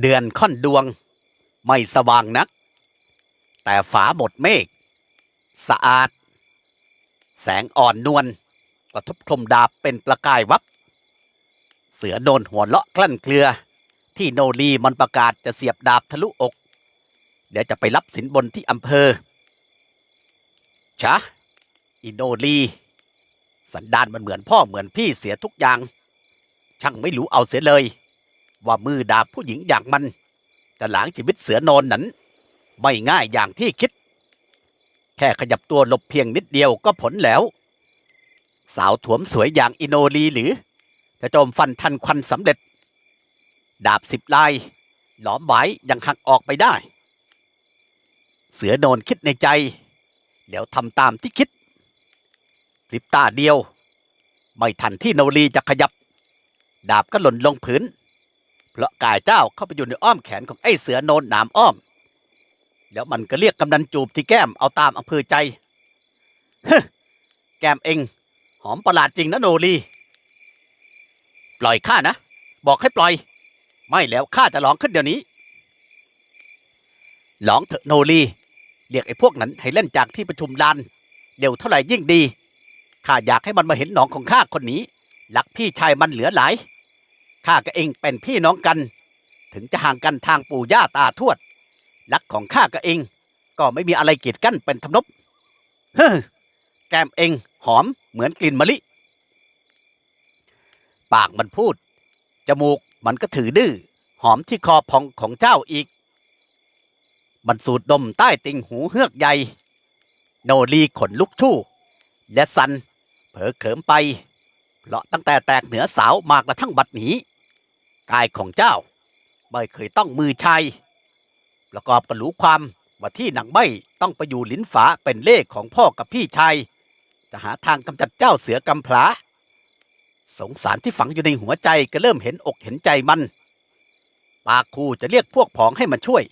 เดือนค่อนดวง ไม่สว่างนัก แต่ฝาหมดเมฆสะอาด แสงอ่อนนวลกระทบคมดาบเป็นประกายวับ เสือโดนหัวเลาะกลั้นเกลือ ที่โนรีมันประกาศจะเสียบดาบทะลุอก เดี๋ยวจะไปรับสินบนที่อำเภอชะอิโนรีสันดานมันเหมือนพ่อเหมือนพี่เสียทุกอย่าง ช่างไม่รู้เอาเสียเลย ว่ามือดาบผู้หญิงอย่างมัน จะหลางชีวิตเสือนอนนั้น ไม่ง่ายอย่างที่คิด แค่ขยับตัวหลบเพียงนิดเดียวก็ผลแล้ว สาวถวมสวยอย่างอิโนรีหรือ จะโจมฟันทันควันสำเร็จ ดาบสิบลาย หลอมไว้ยังหักออกไปได้ เสือโนนคิดในใจ แล้วทำตามที่คิดพลิบตาเดียว ไม่ทันที่โนรีจะขยับ ดาบก็หล่นลงพื้น เพราะกายเจ้าเข้าไปอยู่ในอ้อมแขนของไอ้เสือโนนหนามอ้อม แล้วมันก็เรียกกำนันจูบที่แก้มเอาตามอำเภอใจเฮ้แก้มเองหอมประหลาดจริงนะโนรีปล่อยข้านะ บอกให้ปล่อย ไม่แล้วข้าจะร้องขึ้นเดี๋ยวนี้ร้องเถอะโนรีเรียกไอ้พวกนั้นให้เล่นจากที่ประชุมลานเร็วเท่าไหร่ยิ่งดีข้าอยากให้มันมาเห็นหนองของข้าคนนี้รักพี่ชายมันเหลือหลาย ข้ากับเองเป็นพี่น้องกัน ถึงจะห่างกันทางปู่ย่าตาทวดรักของข้ากับเอง ก็ไม่มีอะไรกีดกั้นเป็นทำนบเฮ้อแก้มเองหอมเหมือนกลิ่นมะลิ ปากมันพูด จมูกมันก็ถือดื้อหอมที่คอพองของเจ้าอีก มันสูดดมใต้ติ่งหูเฮือกใหญ่ โนรีขนลุกทู่ และสัน เผลอเขิมไป เพราะตั้งแต่แตกเหนือสาวมากระทั่งบัดนี้ กายของเจ้าไม่เคยต้องมือชายประกอบกับรู้ความว่าที่หนังใบต้องไปอยู่ลิ้นฝาเป็นเลขของพ่อกับพี่ชายจะหาทางกำจัดเจ้าเสือกำพลาสงสารที่ฝังอยู่ในหัวใจก็เริ่มเห็นอกเห็นใจมัน ปากคูจะเรียกพวกผองให้มาช่วย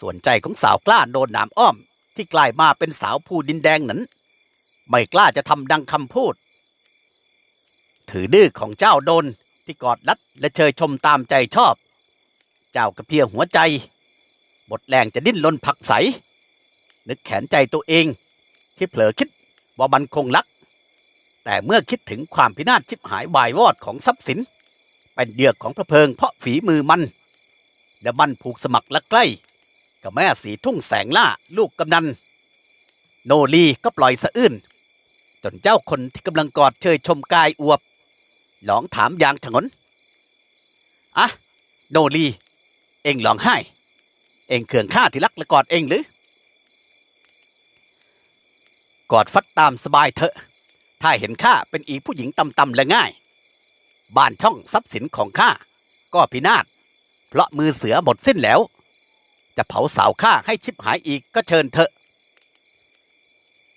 ส่วนใจของสาวกล้าโดนหนามอ้อม ที่กลายมาเป็นสาวผู้ดินแดงนั้น ไม่กล้าจะทำดังคำพูด ถือดื้อของเจ้าโดน ที่กอดรัดและเชยชมตามใจชอบ เจ้ากระเพียหัวใจหมดแรงจะดิ้นรนผักใส นึกแขนใจตัวเอง ที่เผลอคิดว่ามันคงรัก แต่เมื่อคิดถึงความพินาศชิบหายวายวอดของทรัพย์สิน เป็นเดือกของพระเพลิงเพราะฝีมือมัน และมันผูกสมัครและใกล้ กับแม่สีทุ่งแสงล่าลูกกำนัน โนรีก็ปล่อยสะอื้นจนเจ้าคนที่กำลังกอดเชยชมกายอวบ หลองถามอย่างฉงนอะโนรีเอ็งหลองไห้ เอ็งเขื่องข้าที่รักและกอดเอ็งหรือกอดฟัดตามสบายเถอะ ถ้าเห็นข้าเป็นอีผู้หญิงต่ำๆและง่าย บ้านช่องทรัพย์สินของข้าก็พินาศ เพราะมือเสือหมดสิ้นแล้ว จะเผาสาวข้าให้ชิบหายอีกก็เชิญเถอะ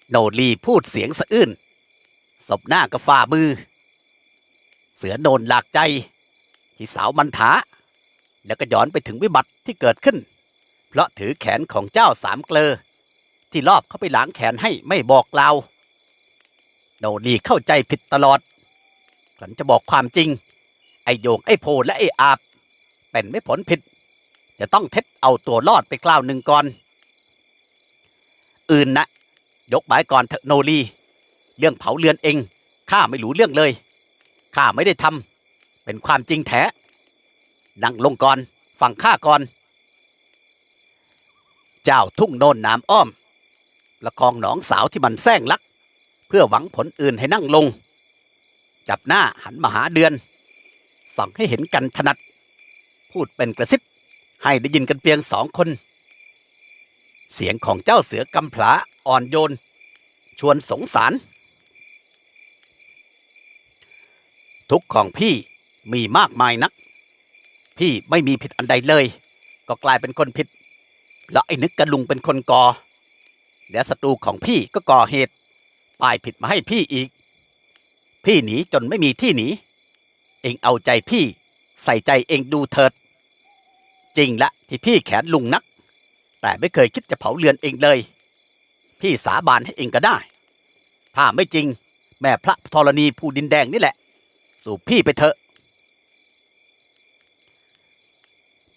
โนรีพูดเสียงสะอื้นศบหน้าก็ฝ่ามือ เสือโนนหลากใจ ที่สาวมันถาแล้วก็ย้อนไปถึงวิบัติที่เกิดขึ้น เพราะถือแขนของเจ้าสามเกลอ ที่รอบเข้าไปล้างแขนให้ไม่บอกกล่าโนรีเข้าใจผิดตลอดฉันจะบอกความจริง ไอโยงไอโพและไออาบ เป็นไม่ผลผิด จะต้องเท็จเอาตัวรอดไปกล่าวหนึ่งก่อน อื่นนะยกหมายก่อนเถอะโนรีเรื่องเผาเรือนเองข้าไม่รู้เรื่องเลย ข้าไม่ได้ทำเป็นความจริงแท้ นั่งลงก่อนฟังข้าก่อน เจ้าทุ่งโนนน้ำอ้อมละคองหนองสาวที่มันแซงลัก เพื่อหวังผลอื่นให้นั่งลง จับหน้าหันมาหาเดือน สั่งให้เห็นกันถนัด พูดเป็นกระซิบ ให้ได้ยินกันเพียงสองคน เสียงของเจ้าเสือกำผลาอ่อนโยน ชวนสงสาร ทุกข์ของพี่มีมากมายนัก พี่ไม่มีผิดอันใดเลย ก็กลายเป็นคนผิด แล้วไอ้นึกกระลุงเป็นคนก่อและศัตรูของพี่ก็ก่อเหตุป้ายผิดมาให้พี่อีก พี่หนีจนไม่มีที่หนี เองเอาใจพี่ใส่ใจเองดูเถิด จริงละที่พี่แขนลุงนัก แต่ไม่เคยคิดจะเผาเรือนเองเลย พี่สาบานให้เองก็ได้ ถ้าไม่จริง แม่พระธรณีผู้ดินแดงนี่แหละ สู่พี่ไปเถอะ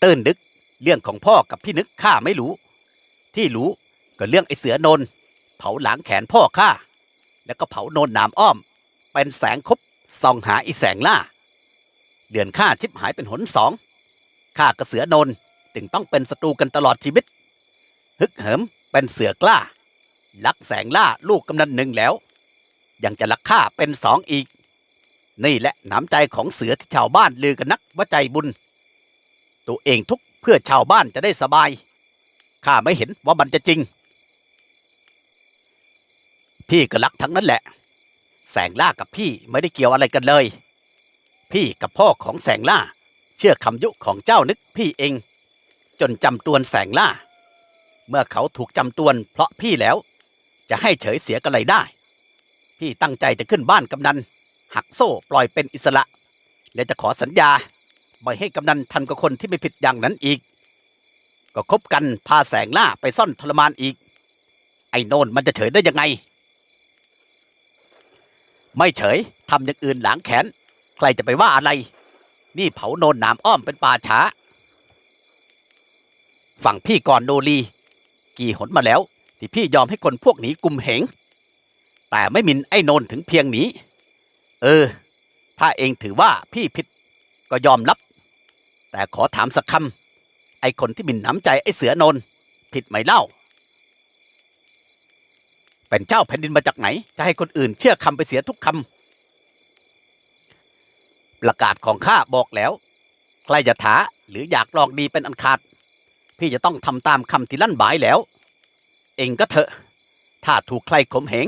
ตื้นนึก เรื่องของพ่อกับพี่นึกข้าไม่รู้ ที่รู้ก็เรื่องไอ้เสือนน เผาหลังแขนพ่อข้าแล้วก็เผาโนนนามอ้อม เป็นแสงคบส่องหาอีแสงล่าเดือนข้าชิบหายเป็นหนสองข้ากับเสือนนจึงต้องเป็นศัตรูกันตลอดชีวิต ฮึกเหิมเป็นเสือกล้าลักแสงล่าลูกกำนันหนึ่งแล้ว ยังจะลักข้าเป็นสองอีก นี่แหละน้ำใจของเสือที่ชาวบ้านลือกันนักว่าใจบุญ ตัวเองทุกเพื่อชาวบ้านจะได้สบาย ข้าไม่เห็นว่ามันจะจริง พี่ก็รักทั้งนั้นแหละ แสงล่ากับพี่ไม่ได้เกี่ยวอะไรกันเลย พี่กับพ่อของแสงล่า เชื่อคำยุของเจ้านึกพี่เอง จนจำตวนแสงล่า เมื่อเขาถูกจำตวนเพราะพี่แล้ว จะให้เฉยเสียกันเลยได้ พี่ตั้งใจจะขึ้นบ้านกำนัน หักโซ่ปล่อยเป็นอิสระ และจะขอสัญญาไม่ให้กำนันทันกับคนที่ไม่ผิดอย่างนั้นอีก ก็คบกันพาแสงล่าไปซ่อนทรมานอีก ไอ้โนนมันจะเฉยได้ยังไง ไม่เฉยทำอย่างอื่นหลังแขน ใครจะไปว่าอะไร นี่เผาโนนหนามอ้อมเป็นป่าช้า ฝั่งพี่ก่อนโนรีกี่หนมาแล้ว ที่พี่ยอมให้คนพวกนี้กลุ่มเหงแต่ไม่มินไอ้โนนถึงเพียงนี้ เออ ถ้าเองถือว่าพี่ผิดก็ยอมรับ แต่ขอถามสักคำไอ้คนที่หมินน้ำใจไอ้เสือโนนผิดไหมเล่า เป็นเจ้าแผ่นดินมาจากไหน จะให้คนอื่นเชื่อคำไปเสียทุกคำประกาศของข้าบอกแล้ว ใครจะถาหรืออยากลองดีเป็นอันขาด พี่จะต้องทำตามคำที่ลั่นบายแล้ว เองก็เถอะ ถ้าถูกใครข่มเหง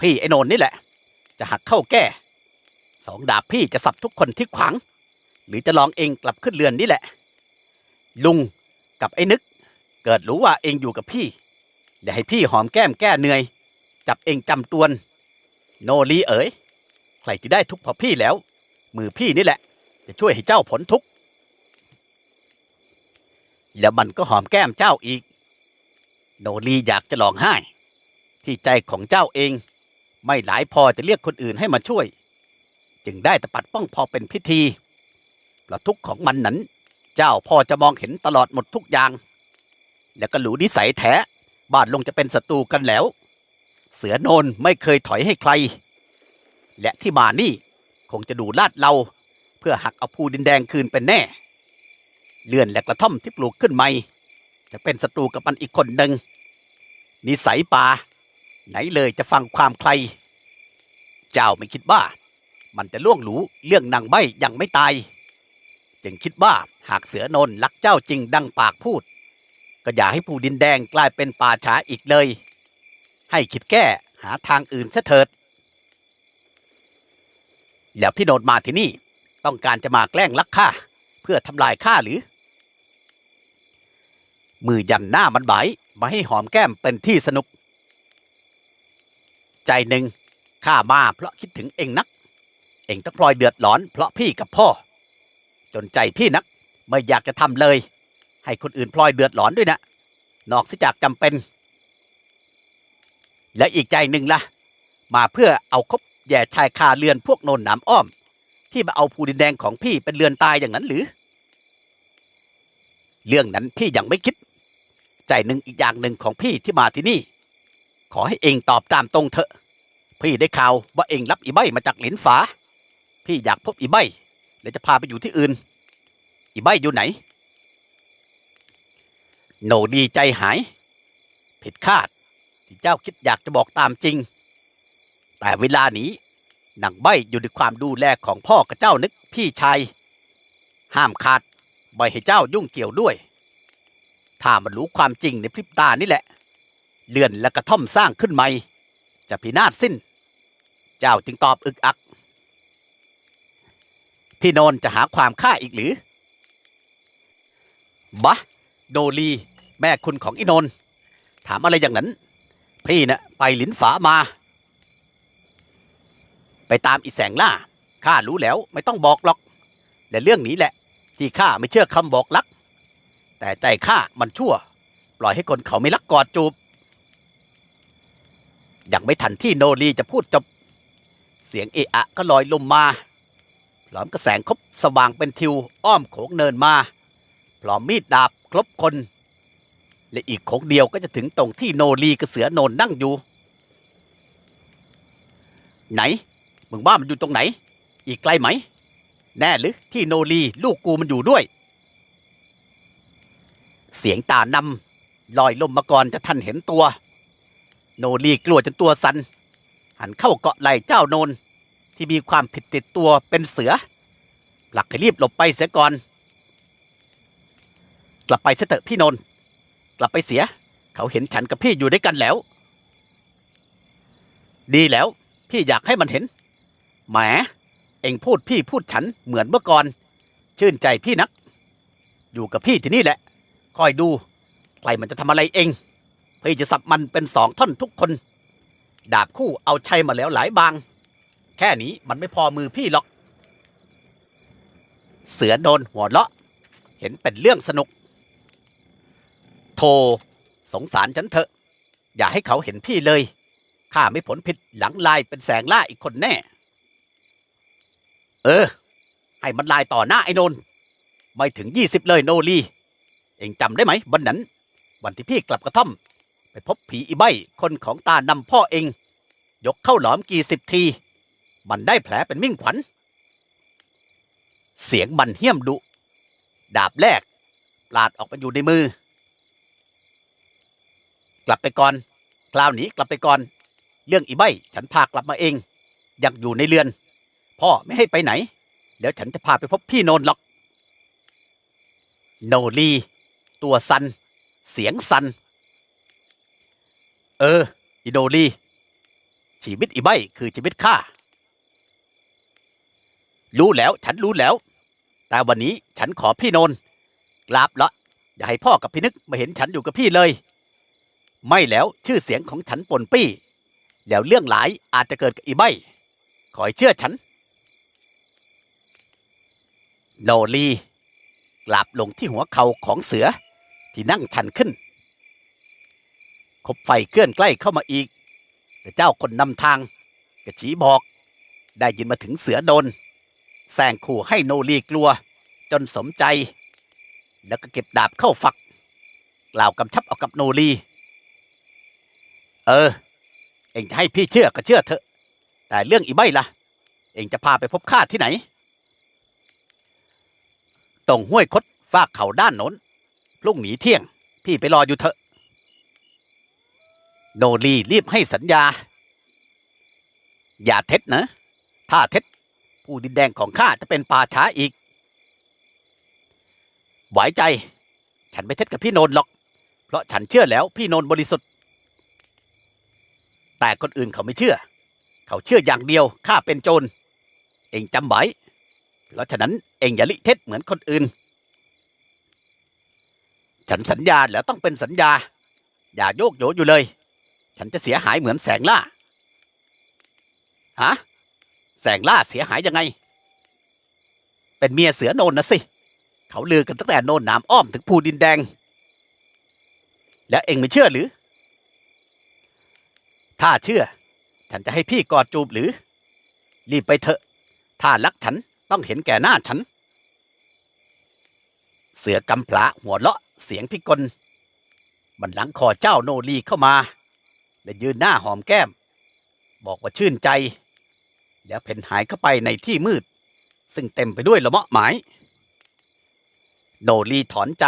พี่ไอ้โนนนี่แหละ จะหักเข้าแก้ สองดาบพี่จะสับทุกคนที่ขวาง หรือจะลองเองกลับขึ้นเรือนนี่แหละ ลุงกับไอ้นึก เกิดรู้ว่าเองอยู่กับพี่อย่าให้พี่หอมแก้มแก้เหนื่อย จับเองจำตวน โนรีเอ๋ยใครที่ได้ทุกข์เพราะพี่แล้ว มือพี่นี่แหละ จะช่วยให้เจ้าผลทุกแล้วมันก็หอมแก้มเจ้าอีก โนรีอยากจะร้องไห้ที่ใจของเจ้าเอง ไม่หลายพอจะเรียกคนอื่นให้มาช่วย จึงได้แต่ปัดป้องพอเป็นพิธีเพราะทุกของมันนั้น เจ้าพอจะมองเห็นตลอดหมดทุกอย่าง แล้วก็หลูนิสัยแท้บ้านลงจะเป็นศัตรูกันแล้ว เสือโนนไม่เคยถอยให้ใคร และที่มานี่คงจะดูลาดเรา เพื่อหักเอาภูดินแดงคืนเป็นแน่ เลื่อนและกระท่อมที่ปลูกขึ้นใหม่ จะเป็นศัตรูกับมันอีกคนหนึ่งนิสัยป่าไหนเลยจะฟังความใคร เจ้าไม่คิดว่า มันจะล่วงหลูเรื่องนางใบยังไม่ตาย จึงคิดว่าหากเสือนนรักเจ้าจริงดังปากพูด ก็อย่าให้ผู้ดินแดงกลายเป็นป่าช้าอีกเลย ให้คิดแก้หาทางอื่นซะเถิด แล้วพี่โนดมาที่นี่ต้องการจะมาแกล้งลักข้าเพื่อทำลายข้าหรือ มือยันหน้ามันไหวมาให้หอมแก้มเป็นที่สนุก ใจหนึ่งข้ามาเพราะคิดถึงเองนัก เองต้องพลอยเดือดร้อน เพราะพี่กับพ่อ จนใจพี่นัก ไม่อยากจะทำเลย ให้คนอื่นพลอยเดือดร้อนด้วยนะ นอกจากจำเป็น และอีกใจหนึ่งล่ะ มาเพื่อเอาคบแย่ชายคาเรือนพวกโนนหนามอ้อม ที่มาเอาภูดินแดงของพี่เป็นเรือนตายอย่างนั้นหรือ เรื่องนั้นพี่ยังไม่คิด ใจหนึ่งอีกอย่างหนึ่งของพี่ที่มาที่นี่ ขอให้เองตอบตามตรงเถอะ พี่ได้ข่าวว่าเองรับอีใบมาจากหลินฝา พี่อยากพบอีใบและจะพาไปอยู่ที่อื่น อีใบอยู่ไหนโนดีใจหาย ผิดคาด ที่เจ้าคิดอยากจะบอกตามจริง แต่เวลานี้นางใบอยู่ในความดูแลของพ่อกับเจ้านึกพี่ชาย ห้ามขาดไม่ให้เจ้ายุ่งเกี่ยวด้วย ถ้ามันรู้ความจริงในพริบตานี่แหละ เลื่อนและกระท่อมสร้างขึ้นใหม่ จะพินาศสิ้น เจ้าจึงตอบอึกอัก พี่โนนจะหาความฆ่าอีกหรือบะโดลีแม่คุณของอีโนนถามอะไรอย่างนั้น พี่นะ่ะไปหลินฝามา ไปตามอีแสงล่าข้ารู้แล้วไม่ต้องบอกหรอก แต่เรื่องนี้แหละ ที่ข้าไม่เชื่อคำบอกลัก แต่ใจข้ามันชั่ว ปล่อยให้คนเขาไม่รักกอดจูบ ยังไม่ทันที่โนรีจะพูดจบ เสียงเอะอะก็ลอยลมมา พร้อมกระแสงคบสว่างเป็นทิวอ้อมโขงเนินมาพร้อมมีดดาบครบคน และอีกโขงเดียวก็จะถึงตรงที่โนรีกับเสือโนนนั่งอยู่ ไหนมึงว่ามันอยู่ตรงไหน อีกไกลไหม แน่หรือที่โนรีลูกกูมันอยู่ด้วย เสียงตานำลอยลมมาก่อนจะทันเห็นตัว โนรีกลัวจนตัวสัน หันเข้าเกาะไหล่เจ้าโนน ที่มีความผิดติดตัวเป็นเสือ หลักให้รีบหลบไปเสียก่อน กลับไปเสเถอะพี่นนท์กลับไปเสีย เขาเห็นฉันกับพี่อยู่ด้วยกันแล้ว ดีแล้ว พี่อยากให้มันเห็นแหมเองพูดพี่พูดฉันเหมือนเมื่อก่อน ชื่นใจพี่นัก อยู่กับพี่ที่นี่แหละ คอยดู ใครมันจะทำอะไรเองพี่จะสับมันเป็นสองท่อนทุกคน ดาบคู่เอาชัยมาแล้วหลายบาง แค่นี้มันไม่พอมือพี่หรอก เสือโดนหัวเราะ เห็นเป็นเรื่องสนุกโทสงสารฉันเถอะ อย่าให้เขาเห็นพี่เลย ข้าไม่ผลผิดหลังลายเป็นแสงล่าอีกคนแน่ เออ ให้มันลายต่อหน้าไอ้โนนไม่ถึงยี่สิบเลยโนรีเองจำได้ไหมวันนั้น วันที่พี่กลับกระท่อม ไปพบผีอีใบคนของตานำพ่อเอง ยกเข้าหลอมกี่สิบที มันได้แผลเป็นมิ่งขวัญ เสียงมันเหี้ยมดุ ดาบแรกปลาดออกมาอยู่ในมือ กลับไปก่อน คราวนี้กลับไปก่อน เรื่องอีใบฉันพากลับมาเอง ยังอยู่ในเรือน พ่อไม่ให้ไปไหน เดี๋ยวฉันจะพาไปพบพี่โนนหรอก โนรีตัวสัน เสียงสัน เอออีโนรีชีวิตอีใบคือชีวิตข้า รู้แล้วฉันรู้แล้ว แต่วันนี้ฉันขอพี่โนนกราบละ อย่าให้พ่อกับพี่นึกมาเห็นฉันอยู่กับพี่เลย ไม่แล้วชื่อเสียงของฉันปนปี้ แล้วเรื่องหลายอาจจะเกิดกับอีใบขอให้เชื่อฉัน โนรีกลับลงที่หัวเข่าของเสือที่นั่งชันขึ้น คบไฟเคลื่อนใกล้เข้ามาอีก แต่เจ้าคนนำทางกระชี้บอก ได้ยินมาถึงเสือโดน แซงขู่ให้โนรีกลัว จนสมใจ แล้วก็เก็บดาบเข้าฝัก กล่าวกำชับเอากับโนรี เออ เองจะให้พี่เชื่อก็เชื่อเถอะ แต่เรื่องอีใบล่ะ เองจะพาไปพบข้าที่ไหนตรงห้วยคดฟากเขาด้านโน้นพรุ่งนี้เที่ยง พี่ไปรออยู่เถอะ โนรีรีบให้สัญญา อย่าเท็จนะ ถ้าเท็จ ดินแดงของข้าจะเป็นป่าช้าอีกไหวใจ ฉันไม่เท็จกับพี่โนนหรอก เพราะฉันเชื่อแล้วพี่โนนบริสุทธิ์ แต่คนอื่นเขาไม่เชื่อ เขาเชื่ออย่างเดียวข้าเป็นโจร เองจำไว้ เพราะฉะนั้นเองอย่าลิเท็จเหมือนคนอื่น ฉันสัญญาแล้วต้องเป็นสัญญา อย่าโยกโยอยู่เลย ฉันจะเสียหายเหมือนแสงล่าฮะ แสงล่าเสียหายยังไง เป็นเมียเสือโนนนะสิ เขาลือกันตั้งแต่โนนนามอ้อมถึงภูดินแดง แล้วเองไม่เชื่อหรือ ถ้าเชื่อ ฉันจะให้พี่กอดจูบหรือ รีบไปเถอะ ถ้ารักฉันต้องเห็นแก่หน้าฉัน เสือกำพลาหัวเลาะเสียงพิกลบันหลังคอเจ้าโนรีเข้ามา และยืนหน้าหอมแก้ม บอกว่าชื่นใจ แล้วเพ่นหายเข้าไปในที่มืด ซึ่งเต็มไปด้วยละเมาะหมาย โนรีถอนใจ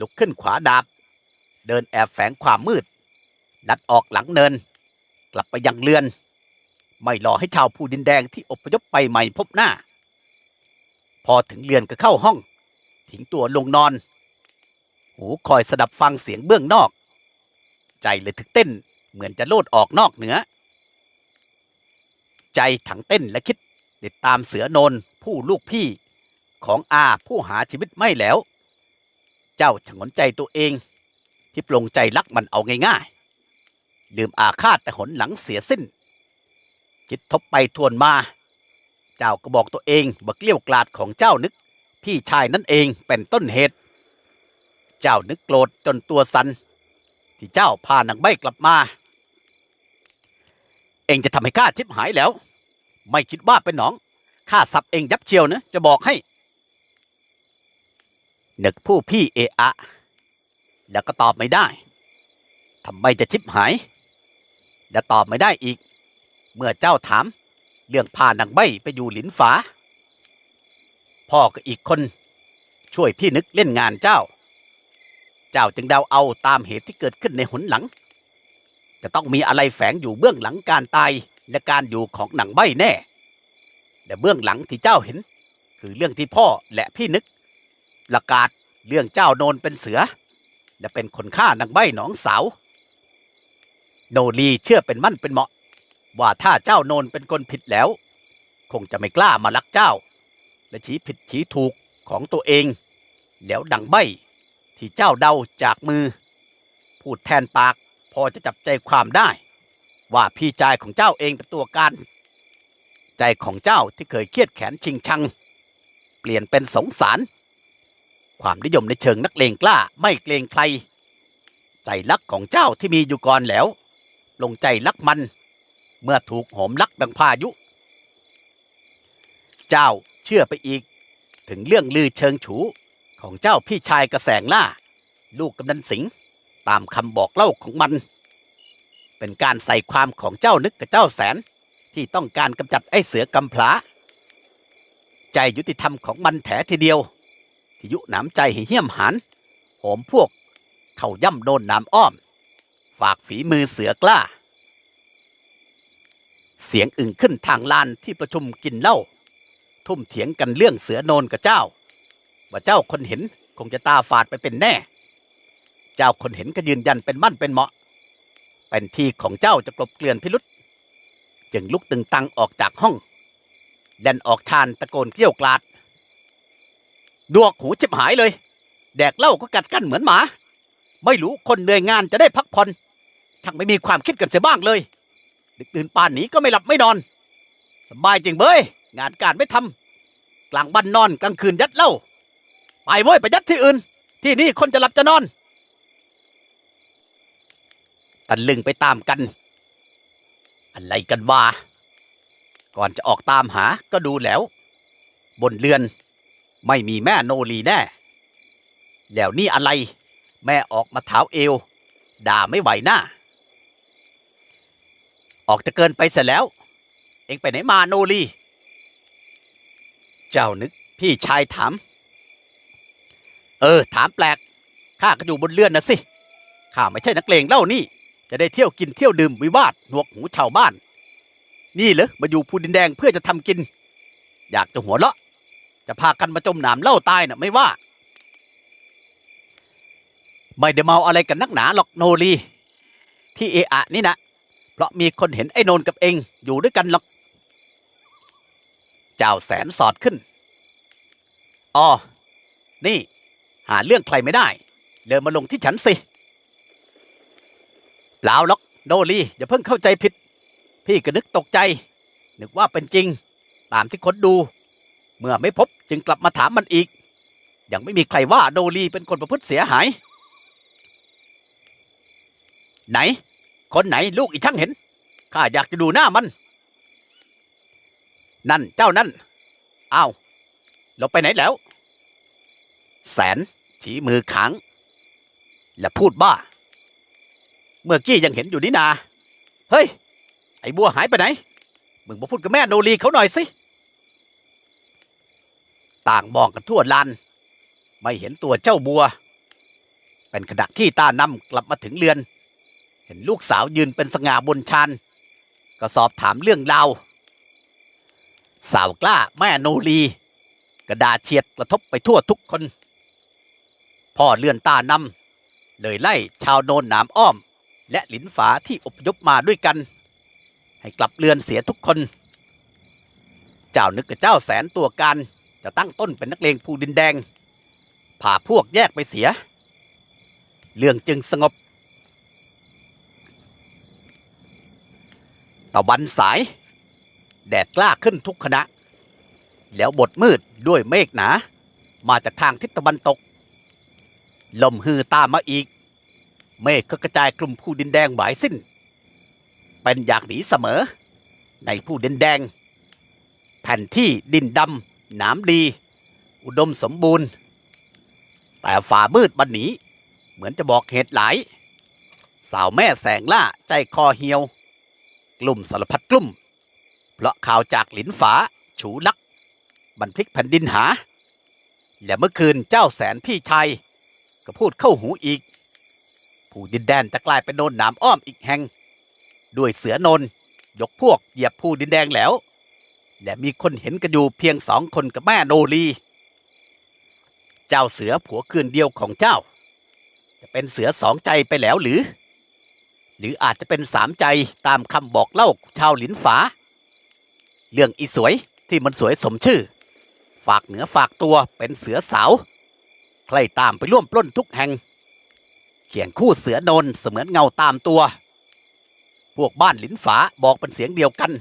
ลุกขึ้นขวาดาบ เดินแอบแฝงความมืดลัดออกหลังเนิน กลับไปยังเรือน ไม่รอให้ชาวผู้ดินแดงที่อพยพไปใหม่พบหน้า พอถึงเรือนก็เข้าห้องทิ้งตัวลงนอน หูคอยสดับฟังเสียงเบื้องนอก ใจเลยถึกเต้นเหมือนจะโลดออกนอกเหนือ ใจถังเต้นและคิด ติดตามเสือโนนผู้ลูกพี่ของอาผู้หาชีวิตไม่แล้ว เจ้าฉงนใจตัวเอง ที่ปลงใจรักมันเอาง่ายๆลืมอาฆาตแต่หนหลังเสียสิ้น คิดทบไปทวนมา เจ้าก็บอกตัวเองบักเกลี้ยวกลาดของเจ้านึก พี่ชายนั่นเองเป็นต้นเหตุ เจ้านึกโกรธจนตัวสัน ที่เจ้าพานางใบกลับมา เองจะทำให้ข้าชิบหายแล้ว ไม่คิดว่าเป็นหนองข้าสับเองยับเชียวนะจะบอกให้นึกผู้พี่เอะอะ แล้วก็ตอบไม่ได้ทำไมจะชิบหาย และตอบไม่ได้อีก เมื่อเจ้าถาม เรื่องพานางใบไปอยู่หลินฝา พ่อกับอีกคน ช่วยพี่นึกเล่นงานเจ้า เจ้าจึงเดาเอาตามเหตุที่เกิดขึ้นในหนหลัง จะต้องมีอะไรแฝงอยู่เบื้องหลังการตายและการอยู่ของหนังใบแน่ และเบื้องหลังที่เจ้าเห็น คือเรื่องที่พ่อและพี่นึก ประกาศเรื่องเจ้าโนนเป็นเสือ และเป็นคนฆ่านางใบหนองสาว โนรีเชื่อเป็นมั่นเป็นเหมาะ ว่าถ้าเจ้าโนนเป็นคนผิดแล้ว คงจะไม่กล้ามาลักเจ้า และชี้ผิดชี้ถูกของตัวเอง แล้วดังใบที่เจ้าเดาจากมือ พูดแทนปาก พอจะจับใจความได้ ว่าพี่ชายของเจ้าเองเป็นตัวการ ใจของเจ้าที่เคยเครียดแขนชิงชัง เปลี่ยนเป็นสงสาร ความนิยมในเชิงนักเลงกล้าไม่เกรงใคร ใจรักของเจ้าที่มีอยู่ก่อนแล้ว ลงใจรักมัน เมื่อถูกโหมลักดังพายุ เจ้าเชื่อไปอีก ถึงเรื่องลือเชิงฉูของเจ้าพี่ชายกระแสงล่า ลูกกำนันสิงห์ ตามคำบอกเล่าของมัน เป็นการใส่ความของเจ้านึกกับเจ้าแสน ที่ต้องการกำจัดไอ้เสือกำพร้าใจยุติธรรมของมันแถทีเดียว ที่ยุหนามใจให้เหี้ยมหันโหมพวก เข้าย่ำโดนน้ำอ้อม ฝากฝีมือเสือกล้า เสียงอึ่งขึ้นทางลานที่ประชุมกินเหล้าทุ่มเถียงกันเรื่องเสือโนนกับเจ้า ว่าเจ้าคนเห็นคงจะตาฝาดไปเป็นแน่ เจ้าคนเห็นก็ยืนยันเป็นมั่นเป็นเหมาะ เป็นที่ของเจ้าจะกลบเกลื่อนพิรุษจึงลุกตึงตังออกจากห้องแล่นออกชานตะโกนเกลี้ยวกลาด ดวกหูชิบหายเลย แดกเหล้าก็กัดกั้นเหมือนหมา ไม่รู้คนเหนื่อยงานจะได้พักผ่อนช่างไม่มีความคิดกันเสียบ้างเลย ดึกดื่นป่านนี้ก็ไม่หลับไม่นอน สบายจริงเบ้ย งานการไม่ทำกลางบันนอนกลางคืนยัดเหล้าไปเว้ยไปยัดที่อื่น ที่นี่คนจะหลับจะนอน ตันลึงไปตามกัน อะไรกันวะก่อนจะออกตามหาก็ดูแล้ว บนเรือนไม่มีแม่โนรีแน่ แล้วนี่อะไร แม่ออกมาเท้าเอว ด่าไม่ไหวหน้า ออกจะเกินไปเสร็จแล้ว เองไปไหนมาโนรีเจ้านึกพี่ชายถาม เออ ถามแปลก ข้าก็อยู่บนเรือนนะสิ ข้าไม่ใช่นักเลงเล่านี่ จะได้เที่ยวกินเที่ยวดื่มวิวาทหนวกหูชาวบ้าน นี่เหรอมาอยู่ภูดินแดงเพื่อจะทำกิน อยากจะหัวเราะ จะพากันมาจมหน้ำเล่าตายน่ะไม่ว่า ไม่ได้เมาอะไรกันนักหนาหรอกโนรี ที่เอะอะนี่นะเพราะมีคนเห็นไอ้โนนกับเองอยู่ด้วยกันหรอก เจ้าแสนสอดขึ้นอ๋อนี่ หาเรื่องใครไม่ได้เดินมาลงที่ฉันสิ เปล่าหรอกโนรีอย่าเพิ่งเข้าใจผิด พี่ก็นึกตกใจ นึกว่าเป็นจริง ตามที่คนดู เมื่อไม่พบจึงกลับมาถามมันอีก ยังไม่มีใครว่าโนรีเป็นคนประพฤติเสียหาย ไหน คนไหนลูกอีช่างเห็นข้าอยากจะดูหน้ามัน นั่นเจ้านั่นอ้าวเราไปไหนแล้ว แสนชี้มือขัง และพูดบ้า เมื่อกี้ยังเห็นอยู่นี่นา เฮ้ย ไอ้บัวหายไปไหน มึงมาพูดกับแม่โนรีเขาหน่อยสิ ต่างมองกันทั่วลาน ไม่เห็นตัวเจ้าบัว เป็นขณะที่ตานำกลับมาถึงเรือน เห็นลูกสาวยืนเป็นสง่าบนชานก็สอบถามเรื่องราวสาวกล้าแม่โนรีกระดาเฉียดกระทบไปทั่วทุกคน พ่อเลื่อนตานำเลยไล่ชาวโนนหนามอ้อม และหลินฝาที่อพยพมาด้วยกัน ให้กลับเรือนเสียทุกคน เจ้านึกกับเจ้าแสนตัวการจะตั้งต้นเป็นนักเลงภูดินแดงพาพวกแยกไปเสีย เรื่องจึงสงบตะวันสาย แดดกล้าขึ้นทุกขณะ แล้วบดมืดด้วยเมฆหนา มาจากทางทิศตะวันตก ลมฮือตามมาอีก เมฆก็กระจายกลุ่มผู้ดินแดงหวายสิ้น เป็นอยากหนีเสมอ ในผู้ดินแดง แผ่นที่ดินดำหนามดี อุดมสมบูรณ์ แต่ฝ่ามืดบันหนีเหมือนจะบอกเหตุหลาย สาวแม่แสงล่าใจคอเหี่ยว กลุ่มสารพัดกลุ่ม เพราะข่าวจากหลินฝาฉูลัก บันพลิกแผ่นดินหา และเมื่อคืนเจ้าแสนพี่ชัยก็พูดเข้าหูอีก ผู้ดินแดนจะกลายเป็นโนนหนามอ้อมอีกแห่ง ด้วยเสือนนยกพวกเหยียบผู้ดินแดงแล้ว และมีคนเห็นกันอยู่เพียงสองคนกับแม่โนรี เจ้าเสือผัวคืนเดียวของเจ้า จะเป็นเสือสองใจไปแล้วหรือ หรืออาจจะเป็นสามใจตามคำบอกเล่าชาวหลินฝา เรื่องอีสวยที่มันสวยสมชื่อ ฝากเหนือฝากตัวเป็นเสือสาว ใครตามไปร่วมปล้นทุกแห่ง เขียงคู่เสือนนเสมือนเงาตามตัว พวกบ้านหลินฝาบอกเป็นเสียงเดียวกัน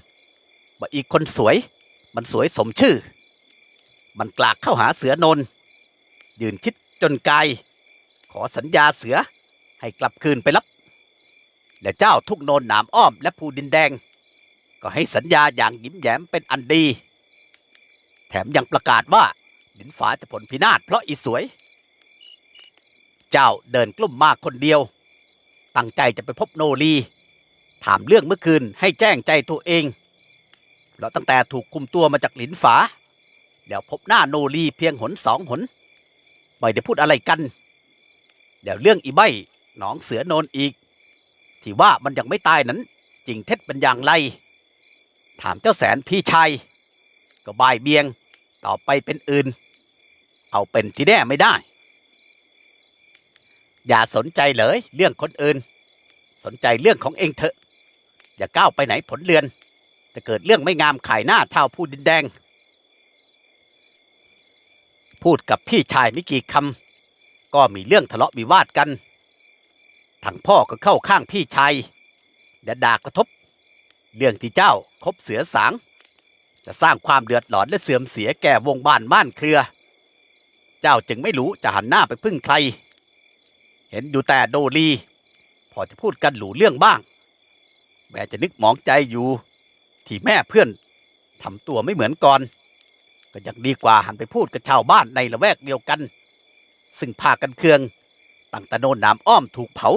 ว่าอีกคนสวย มันสวยสมชื่อ มันกลากเข้าหาเสือนน ยืนคิดจนไกล ขอสัญญาเสือให้กลับคืนไปรับ และเจ้าทุกโนนหนามอ้อมและภูดินแดง ก็ให้สัญญาอย่างยิ้มแย้มเป็นอันดี แถมยังประกาศว่าหลินฝาจะผลพินาศเพราะอีสวย เจ้าเดินกลุ่มมากคนเดียว ตั้งใจจะไปพบโนรี ถามเรื่องเมื่อคืนให้แจ้งใจตัวเองเพราตั้งแต่ถูกคุมตัวมาจากหลินฝาแล้วพบหน้าโนรีเพียงหนสองหนไม่ได้พูดอะไรกันแล้วเรื่องอีใบหนองเสือโนนอีก ที่ว่ามันยังไม่ตายนั้น จริงเท็จเป็นอย่างไร ถามเจ้าแสนพี่ชายก็บายเบียง ต่อไปเป็นอื่น เอาเป็นที่แน่ไม่ได้ อย่าสนใจเลยเรื่องคนอื่น สนใจเรื่องของเองเถอะ อย่าก้าวไปไหนผลเรือน จะเกิดเรื่องไม่งามขายหน้าเท่าผู้ดินแดง พูดกับพี่ชายไม่กี่คำก็มีเรื่องทะเลาะวิวาทกันทางพ่อก็เข้าข้างพี่ชายและด่ากระทบ เรื่องที่เจ้าคบเสือสาง จะสร้างความเดือดร้อนและเสื่อมเสียแก่วงบ้านม่านเครือ เจ้าจึงไม่รู้จะหันหน้าไปพึ่งใคร เห็นอยู่แต่โดรีพอจะพูดกันหลูเรื่องบ้าง แม่จะนึกหมองใจอยู่ ที่แม่เพื่อนทำตัวไม่เหมือนก่อน ก็ยังดีกว่าหันไปพูดกับชาวบ้านในละแวกเดียวกัน ซึ่งพากันเคือง ตั้งแต่โนนน้ำอ้อมถูกเผา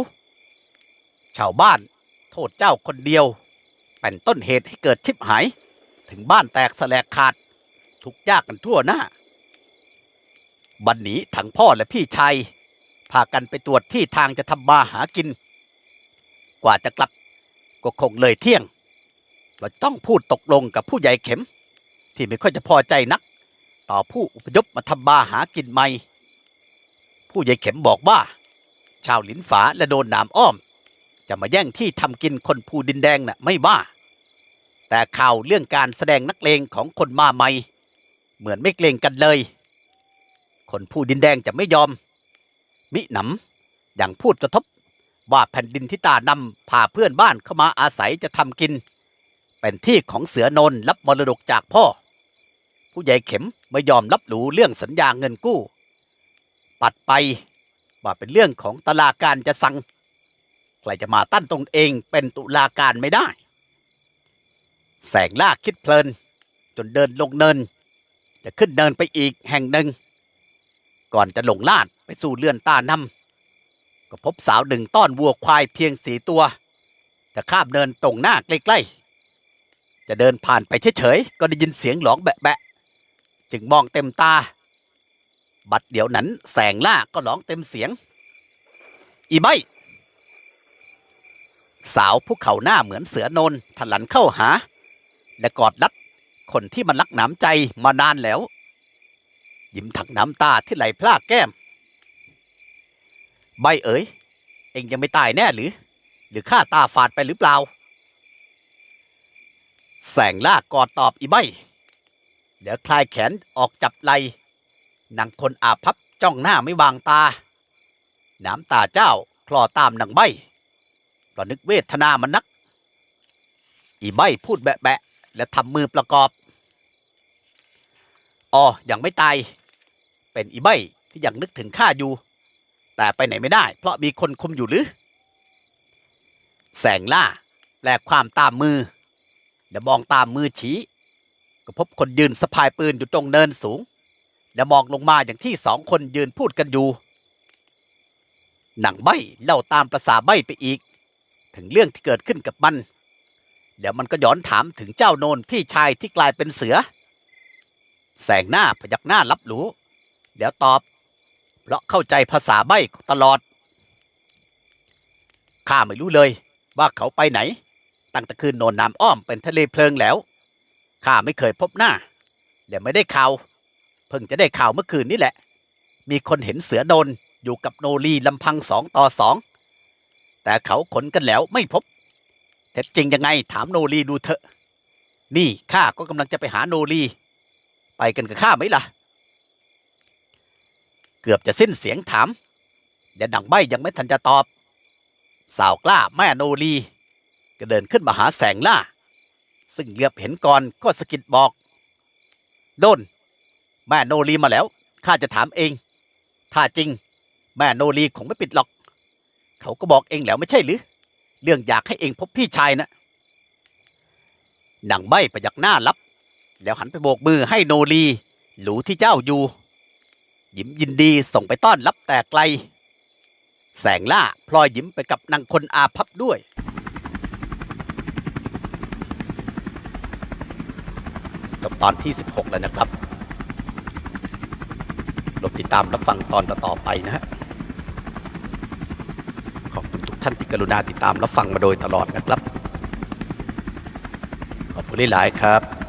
ชาวบ้านโทษเจ้าคนเดียว เป็นต้นเหตุให้เกิดชิบหาย ถึงบ้านแตกแสลกขาด ทุกยากกันทั่วหน้า บันนี้ทั้งพ่อและพี่ชาย พากันไปตรวจที่ทางจะทำมาหากิน กว่าจะกลับก็คงเลยเที่ยง เราต้องพูดตกลงกับผู้ใหญ่เข็ม ที่ไม่ค่อยจะพอใจนัก ต่อผู้อุปยพมาทำมาหากินใหม่ ผู้ใหญ่เข็มบอกว่า ชาวหลินฝาและโดนหนามอ้อม จะมาแย่งที่ทำกินคนภูดินแดงน่ะไม่บ้า แต่ข่าวเรื่องการแสดงนักเลงของคนมาใหม่ เหมือนไม่เกรงกันเลย คนผู้ดินแดงจะไม่ยอม มิหนำอย่างพูดกระทบว่าแผ่นดินที่ตานำพาเพื่อนบ้านเข้ามาอาศัยจะทำกิน เป็นที่ของเสือนนรับมรดกจากพ่อ ผู้ใหญ่เข็มไม่ยอมรับรู้เรื่องสัญญาเงินกู้ ปัดไปว่าเป็นเรื่องของตลาการจะสั่งใครจะมาตั้นตรงเองเป็นตุลาการไม่ได้ แสงล่าคิดเพลิน จนเดินลงเนิน จะขึ้นเนินไปอีกแห่งหนึ่ง ก่อนจะลงลาดไปสู่เรือนตานำก็พบสาวหนึ่งต้อนวัวควายเพียงสีตัว จะข้ามเนินตรงหน้าใกล้ๆ จะเดินผ่านไปเฉยๆ ก็ได้ยินเสียงหลองแบะๆ จึงมองเต็มตา บัดเดี๋ยวนั้นแสงล่าก็ร้องเต็มเสียง อีไม่สาวผู้เขาหน้าเหมือนเสือนนถลันเข้าหา และกอดรัดคนที่มันรักหน้ำใจมานานแล้ว ยิ้มถักน้ำตาที่ไหลพลากแก้ม ใบเอ๋ย เองยังไม่ตายแน่หรือ หรือข้าตาฝาดไปหรือเปล่า แสงล่ากอดตอบอีใบ เหลือคลายแขนออกจับไหลนางคนอาพับจ้องหน้าไม่วางตา น้ำตาเจ้าคลอตามนางใบก็นึกเวทนามันนัก อีใบพูดแบะๆและทำมือประกอบอ๋อยังไม่ตาย เป็นอีใบที่ยังนึกถึงข้าอยู่ แต่ไปไหนไม่ได้ เพราะมีคนคุมอยู่หรือ แสงล่าแปลความตามมือและมองตามมือชี้ ก็พบคนยืนสะพายปืนอยู่ตรงเนินสูง และมองลงมาอย่างที่สองคนยืนพูดกันอยู่ หนังใบเล่าตามประษาใบไปอีก ถึงเรื่องที่เกิดขึ้นกับมันแล้วมันก็ย้อนถามถึงเจ้าโนนพี่ชายที่กลายเป็นเสือ แสงหน้าพยักหน้ารับรู้ แล้วตอบ เพราะเข้าใจภาษาใบตลอด ข้าไม่รู้เลยว่าเขาไปไหน ตั้งแต่คืนโนนน้ำอ้อมเป็นทะเลเพลิงแล้ว ข้าไม่เคยพบหน้า และไม่ได้ข่าว เพิ่งจะได้ข่าวเมื่อคืนนี้แหละ มีคนเห็นเสือโดนอยู่กับโนรีลำพังสองต่อสอง แต่เขาขนกันแล้วไม่พบเท็จจริงยังไงถามโนรีดูเถอะ นี่ข้าก็กำลังจะไปหาโนรี ไปกันกับข้าไหมล่ะ เกือบจะสิ้นเสียงถามและดังใบยังไม่ทันจะตอบ สาวกล้าแม่โนรี ก็เดินขึ้นมาหาแสงล่า ซึ่งเหลือบเห็นก่อนก็สะกิดบอก โดน แม่โนรีมาแล้วข้าจะถามเอง ถ้าจริง แม่โนรีคงไม่ปิดหรอก เขาก็บอกเองแล้วไม่ใช่หรือ เรื่องอยากให้เองพบพี่ชายนะนังใบประยักหน้ารับ แล้วหันไปโบกมือให้โนรีหลูที่เจ้าอยู่ ยิ้มยินดีส่งไปต้อนรับแต่ไกล แสงล่าพลอยยิ้มไปกับนางคนอาพับด้วย จบตอนที่ 16 แล้วนะครับรบติดตามรับฟังตอนต่อๆไปนะฮะขอบคุณทุกท่านที่กรุณาติดตามรับฟังมาโดยตลอดนะครับ ขอบคุณหลายๆครับ